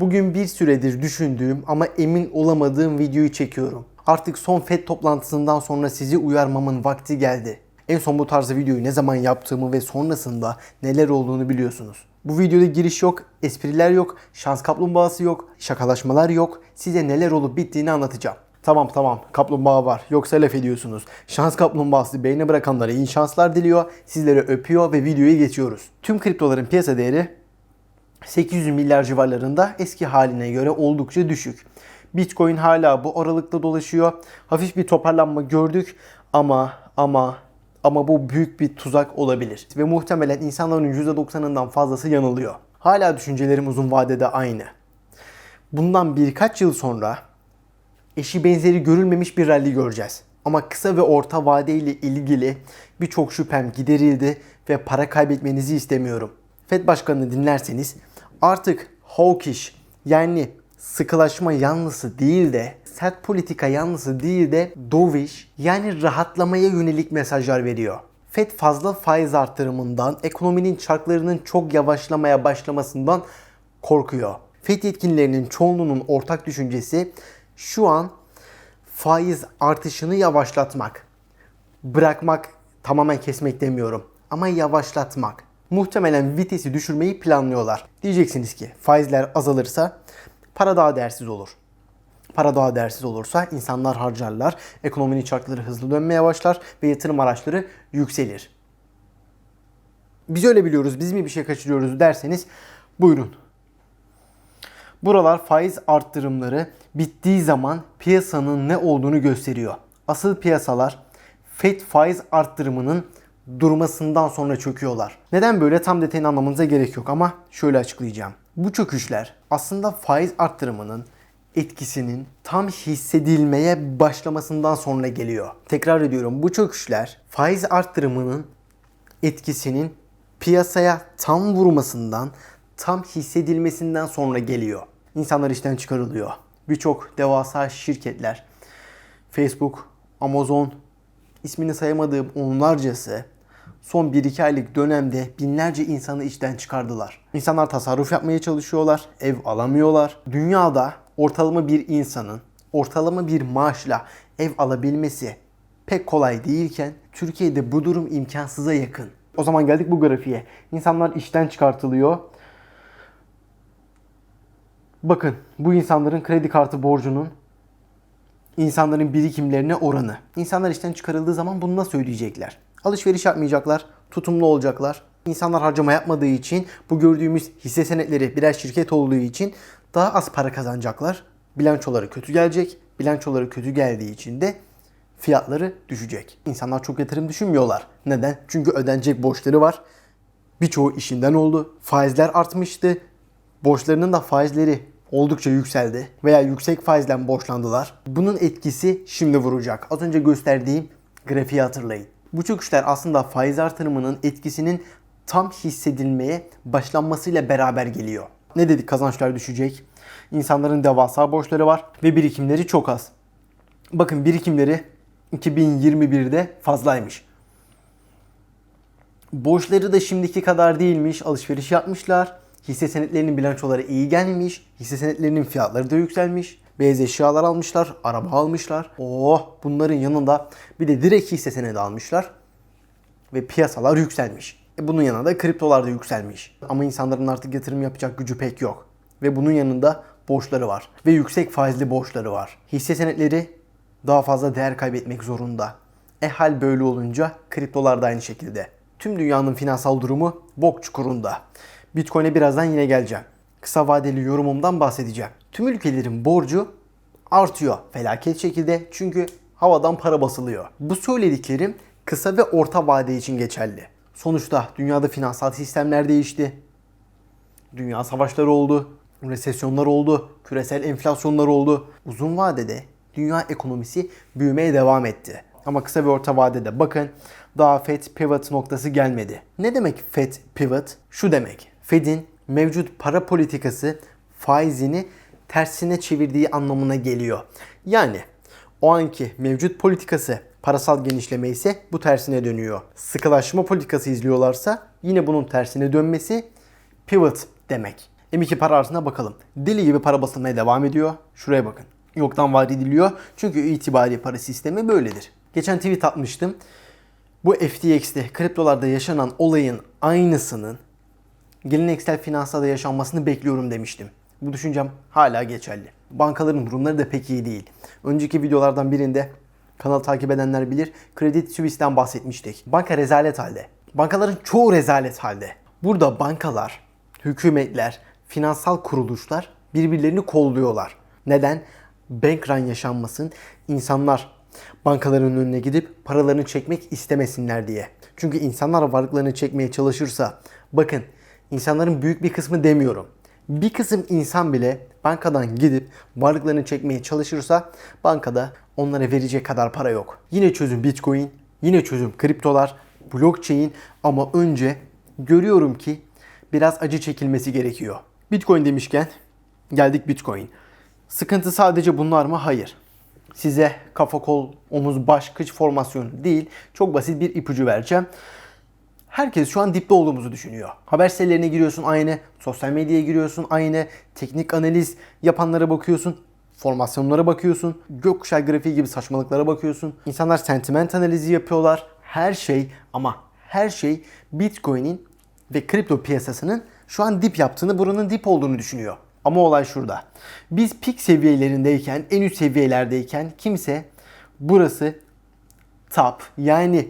Bugün bir süredir düşündüğüm ama emin olamadığım videoyu çekiyorum. Artık son FED toplantısından sonra sizi uyarmamın vakti geldi. En son bu tarzı videoyu ne zaman yaptığımı ve sonrasında neler olduğunu biliyorsunuz. Bu videoda giriş yok, espriler yok, şans kaplumbağası yok, şakalaşmalar yok. Size neler olup bittiğini anlatacağım. Tamam tamam kaplumbağa var yoksa laf ediyorsunuz. Şans kaplumbağası beyne bırakanlara iyi şanslar diliyor, sizlere öpüyor ve videoya geçiyoruz. Tüm kriptoların piyasa değeri 800 milyar civarlarında eski haline göre oldukça düşük. Bitcoin hala bu aralıkta dolaşıyor. Hafif bir toparlanma gördük ama ama ama bu büyük bir tuzak olabilir. Ve muhtemelen insanların %90'ından fazlası yanılıyor. Hala düşüncelerim uzun vadede aynı. Bundan birkaç yıl sonra eşi benzeri görülmemiş bir rally göreceğiz. Ama kısa ve orta vade ile ilgili birçok şüphem giderildi ve para kaybetmenizi istemiyorum. Fed Başkanı'nı dinlerseniz artık hawkish yani sıkılaşma yanlısı değil de sert politika yanlısı değil de dovish yani rahatlamaya yönelik mesajlar veriyor. Fed fazla faiz artırımından, ekonominin çarklarının çok yavaşlamaya başlamasından korkuyor. Fed yetkililerinin çoğunluğunun ortak düşüncesi şu an faiz artışını yavaşlatmak. Bırakmak, tamamen kesmek demiyorum ama yavaşlatmak. Muhtemelen vitesi düşürmeyi planlıyorlar. Diyeceksiniz ki faizler azalırsa para daha değersiz olur. Para daha değersiz olursa insanlar harcarlar, ekonominin çarkları hızlı dönmeye başlar ve yatırım araçları yükselir. Biz öyle biliyoruz, biz mi bir şey kaçırıyoruz derseniz buyurun. Buralar faiz arttırımları bittiği zaman piyasanın ne olduğunu gösteriyor. Asıl piyasalar FED faiz arttırımının durmasından sonra çöküyorlar. Neden böyle tam detayını anlamanıza gerek yok ama şöyle açıklayacağım. Bu çöküşler aslında faiz arttırımının etkisinin tam hissedilmeye başlamasından sonra geliyor. Tekrar ediyorum bu çöküşler faiz arttırımının etkisinin piyasaya tam vurmasından, tam hissedilmesinden sonra geliyor. İnsanlar işten çıkarılıyor. Birçok devasa şirketler, Facebook, Amazon, ismini sayamadığım onlarcası son 1-2 aylık dönemde binlerce insanı işten çıkardılar. İnsanlar tasarruf yapmaya çalışıyorlar, ev alamıyorlar. Dünyada ortalama bir insanın ortalama bir maaşla ev alabilmesi pek kolay değilken Türkiye'de bu durum imkansıza yakın. O zaman geldik bu grafiğe. İnsanlar işten çıkartılıyor. Bakın bu insanların kredi kartı borcunun insanların birikimlerine oranı. İnsanlar işten çıkarıldığı zaman bunu nasıl ödeyecekler? Alışveriş yapmayacaklar, tutumlu olacaklar. İnsanlar harcama yapmadığı için bu gördüğümüz hisse senetleri birer şirket olduğu için daha az para kazanacaklar. Bilançoları kötü gelecek. Bilançoları kötü geldiği için de fiyatları düşecek. İnsanlar çok yatırım düşünmüyorlar. Neden? Çünkü ödenecek borçları var. Birçoğu işinden oldu. Faizler artmıştı. Borçlarının da faizleri oldukça yükseldi veya yüksek faizle borçlandılar. Bunun etkisi şimdi vuracak. Az önce gösterdiğim grafiği hatırlayın. Bu çöküşler aslında faiz artırımının etkisinin tam hissedilmeye başlanmasıyla beraber geliyor. Ne dedik kazançlar düşecek? İnsanların devasa borçları var ve birikimleri çok az. Bakın birikimleri 2021'de fazlaymış. Borçları da şimdiki kadar değilmiş. Alışveriş yapmışlar. Hisse senetlerinin bilançoları iyi gelmiş. Hisse senetlerinin fiyatları da yükselmiş. Beyaz eşyalar almışlar, araba almışlar. Oh bunların yanında bir de direkt hisse senedi almışlar. Ve piyasalar yükselmiş. E bunun yanında da kriptolar da yükselmiş. Ama insanların artık yatırım yapacak gücü pek yok. Ve bunun yanında borçları var. Ve yüksek faizli borçları var. Hisse senetleri daha fazla değer kaybetmek zorunda. E hal böyle olunca kriptolar da aynı şekilde. Tüm dünyanın finansal durumu bok çukurunda. Bitcoin'e birazdan yine geleceğim. Kısa vadeli yorumumdan bahsedeceğim. Tüm ülkelerin borcu artıyor felaket şekilde çünkü havadan para basılıyor. Bu söylediklerim kısa ve orta vade için geçerli. Sonuçta dünyada finansal sistemler değişti. Dünya savaşları oldu, resesyonlar oldu, küresel enflasyonlar oldu. Uzun vadede dünya ekonomisi büyümeye devam etti. Ama kısa ve orta vadede bakın daha Fed pivot noktası gelmedi. Ne demek Fed pivot? Şu demek. Fed'in mevcut para politikası faizini tersine çevirdiği anlamına geliyor. Yani o anki mevcut politikası parasal genişleme ise bu tersine dönüyor. Sıkılaşma politikası izliyorlarsa yine bunun tersine dönmesi pivot demek. M2 para arzına bakalım. Deli gibi para basılmaya devam ediyor. Şuraya bakın. Yoktan var ediliyor. Çünkü itibari para sistemi böyledir. Geçen tweet atmıştım. Bu FTX'te kriptolarda yaşanan olayın aynısının geleneksel finansta yaşanmasını bekliyorum demiştim. Bu düşüncem hala geçerli. Bankaların durumları da pek iyi değil. Önceki videolardan birinde kanal takip edenler bilir Credit Suisse'den bahsetmiştik. Banka rezalet halde. Bankaların çoğu rezalet halde. Burada bankalar, hükümetler, finansal kuruluşlar birbirlerini kolluyorlar. Neden? Bank run yaşanmasın, insanlar bankaların önüne gidip paralarını çekmek istemesinler diye. Çünkü insanlar varlıklarını çekmeye çalışırsa, bakın insanların büyük bir kısmı demiyorum. Bir kısım insan bile bankadan gidip varlıklarını çekmeye çalışırsa bankada onlara verecek kadar para yok. Yine çözüm Bitcoin, yine çözüm kriptolar, blockchain ama önce görüyorum ki biraz acı çekilmesi gerekiyor. Bitcoin demişken geldik Bitcoin. Sıkıntı sadece bunlar mı? Hayır. Size kafa kol, omuz, baş, kıç formasyonu değil, çok basit bir ipucu vereceğim. Herkes şu an dipte olduğumuzu düşünüyor. Haber sitelerine giriyorsun aynı, sosyal medyaya giriyorsun aynı, teknik analiz yapanlara bakıyorsun, formasyonlara bakıyorsun, gökkuşağı grafiği gibi saçmalıklara bakıyorsun. İnsanlar sentiment analizi yapıyorlar. Her şey ama her şey Bitcoin'in ve kripto piyasasının şu an dip yaptığını, buranın dip olduğunu düşünüyor. Ama olay şurada. Biz pik seviyelerindeyken, en üst seviyelerdeyken kimse burası top yani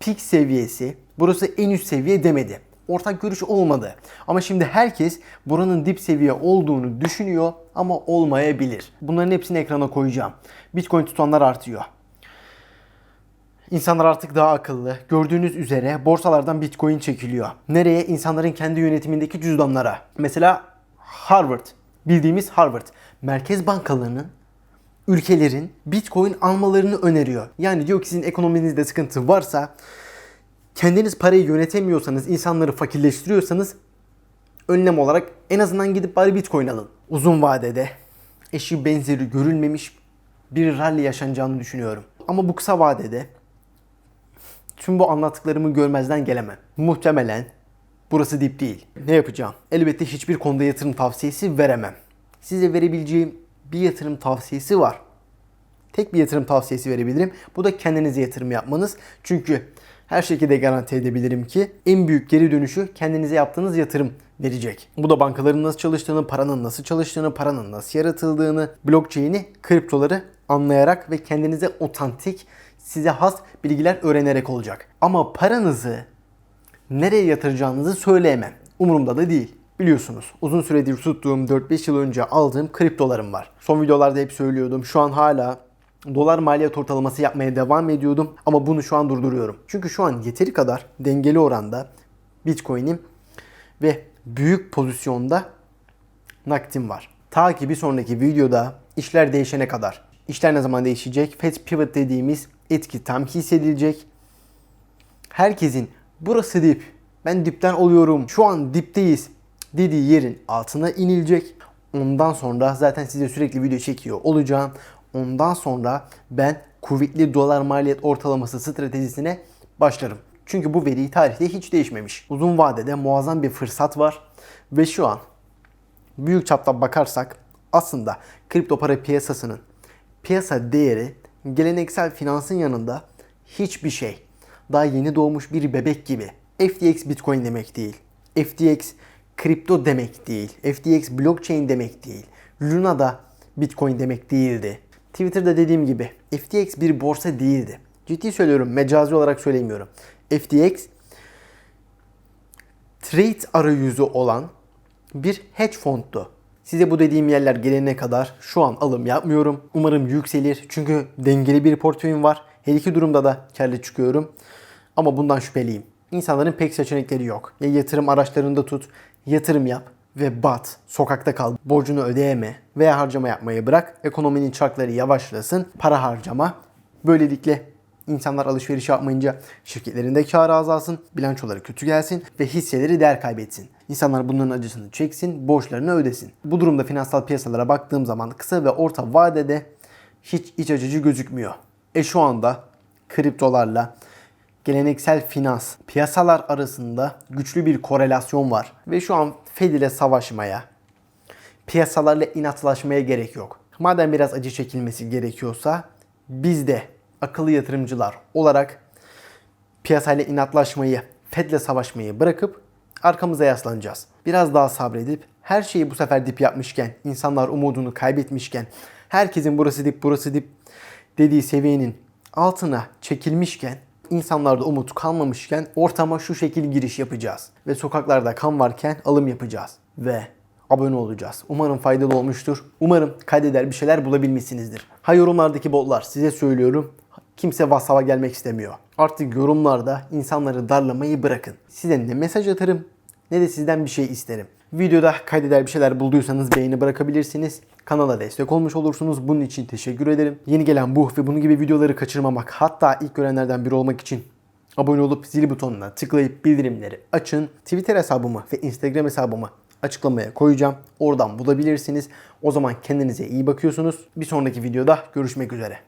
pik seviyesi, burası en üst seviye demedi. Ortak görüş olmadı. Ama şimdi herkes buranın dip seviye olduğunu düşünüyor ama olmayabilir. Bunların hepsini ekrana koyacağım. Bitcoin tutanlar artıyor. İnsanlar artık daha akıllı. Gördüğünüz üzere borsalardan Bitcoin çekiliyor. Nereye? İnsanların kendi yönetimindeki cüzdanlara. Mesela Harvard. Bildiğimiz Harvard. Merkez bankalarının ülkelerin Bitcoin almalarını öneriyor. Yani diyor ki sizin ekonominizde sıkıntı varsa kendiniz parayı yönetemiyorsanız, insanları fakirleştiriyorsanız önlem olarak en azından gidip bari Bitcoin alın. Uzun vadede eşi benzeri görülmemiş bir rally yaşanacağını düşünüyorum. Ama bu kısa vadede tüm bu anlattıklarımı görmezden gelemem. Muhtemelen burası dip değil. Ne yapacağım? Elbette hiçbir konuda yatırım tavsiyesi veremem. Size verebileceğim bir yatırım tavsiyesi var. Tek bir yatırım tavsiyesi verebilirim. Bu da kendinize yatırım yapmanız. Çünkü her şekilde garanti edebilirim ki en büyük geri dönüşü kendinize yaptığınız yatırım verecek. Bu da bankaların nasıl çalıştığını, paranın nasıl çalıştığını, paranın nasıl yaratıldığını, blockchain'i, kriptoları anlayarak ve kendinize otantik, size has bilgiler öğrenerek olacak. Ama paranızı nereye yatıracağınızı söyleyemem. Umurumda da değil. Biliyorsunuz uzun süredir tuttuğum 4-5 yıl önce aldığım kriptolarım var. Son videolarda hep söylüyordum. Şu an hala dolar maliyet ortalaması yapmaya devam ediyordum ama bunu şu an durduruyorum. Çünkü şu an yeteri kadar dengeli oranda Bitcoin'im ve büyük pozisyonda nakdim var. Ta ki bir sonraki videoda işler değişene kadar. İşler ne zaman değişecek? Fed pivot dediğimiz etki tam hissedilecek. Herkesin burası dip, ben dipten oluyorum, şu an dipteyiz dediği yerin altına inilecek. Ondan sonra zaten size sürekli video çekiyor olacağım. Ondan sonra ben kuvvetli dolar maliyet ortalaması stratejisine başlarım. Çünkü bu veri tarihte hiç değişmemiş. Uzun vadede muazzam bir fırsat var ve şu an büyük çapta bakarsak aslında kripto para piyasasının piyasa değeri geleneksel finansın yanında hiçbir şey. Daha yeni doğmuş bir bebek gibi. FTX Bitcoin demek değil. FTX kripto demek değil. FTX blockchain demek değil. Luna da Bitcoin demek değildi. Twitter'da dediğim gibi FTX bir borsa değildi. Ciddi söylüyorum, mecazi olarak söylemiyorum. FTX trade arayüzü olan bir hedge fondtu. Size bu dediğim yerler gelene kadar şu an alım yapmıyorum. Umarım yükselir çünkü dengeli bir portföyüm var. Her iki durumda da karlı çıkıyorum. Ama bundan şüpheliyim. İnsanların pek seçenekleri yok. Ya yatırım araçlarında tut, yatırım yap ve bat, sokakta kal, borcunu ödeyeme veya harcama yapmayı bırak. Ekonominin çarkları yavaşlasın, para harcama. Böylelikle insanlar alışveriş yapmayınca şirketlerinde karı azalsın, bilançoları kötü gelsin ve hisseleri değer kaybetsin. İnsanlar bunların acısını çeksin, borçlarını ödesin. Bu durumda finansal piyasalara baktığım zaman kısa ve orta vadede hiç iç açıcı gözükmüyor. E şu anda kriptolarla geleneksel finans, piyasalar arasında güçlü bir korelasyon var. Ve şu an Fed ile savaşmaya, piyasalarla inatlaşmaya gerek yok. Madem biraz acı çekilmesi gerekiyorsa biz de akıllı yatırımcılar olarak piyasayla inatlaşmayı, Fed'le savaşmayı bırakıp arkamıza yaslanacağız. Biraz daha sabredip her şeyi bu sefer dip yapmışken, insanlar umudunu kaybetmişken, herkesin burası dip burası dip dediği seviyenin altına çekilmişken, insanlarda umut kalmamışken ortama şu şekil giriş yapacağız. Ve sokaklarda kan varken alım yapacağız. Ve abone olacağız. Umarım faydalı olmuştur. Umarım kaydeder bir şeyler bulabilmişsinizdir. Ha yorumlardaki botlar size söylüyorum. Kimse WhatsApp'a gelmek istemiyor. Artık yorumlarda insanları darlamayı bırakın. Size ne mesaj atarım ne de sizden bir şey isterim. Videoda kaydeder bir şeyler bulduysanız beğeni bırakabilirsiniz. Kanala destek olmuş olursunuz. Bunun için teşekkür ederim. Yeni gelen bu ve bunun gibi videoları kaçırmamak hatta ilk görenlerden biri olmak için abone olup zil butonuna tıklayıp bildirimleri açın. Twitter hesabımı ve Instagram hesabımı açıklamaya koyacağım. Oradan bulabilirsiniz. O zaman kendinize iyi bakıyorsunuz. Bir sonraki videoda görüşmek üzere.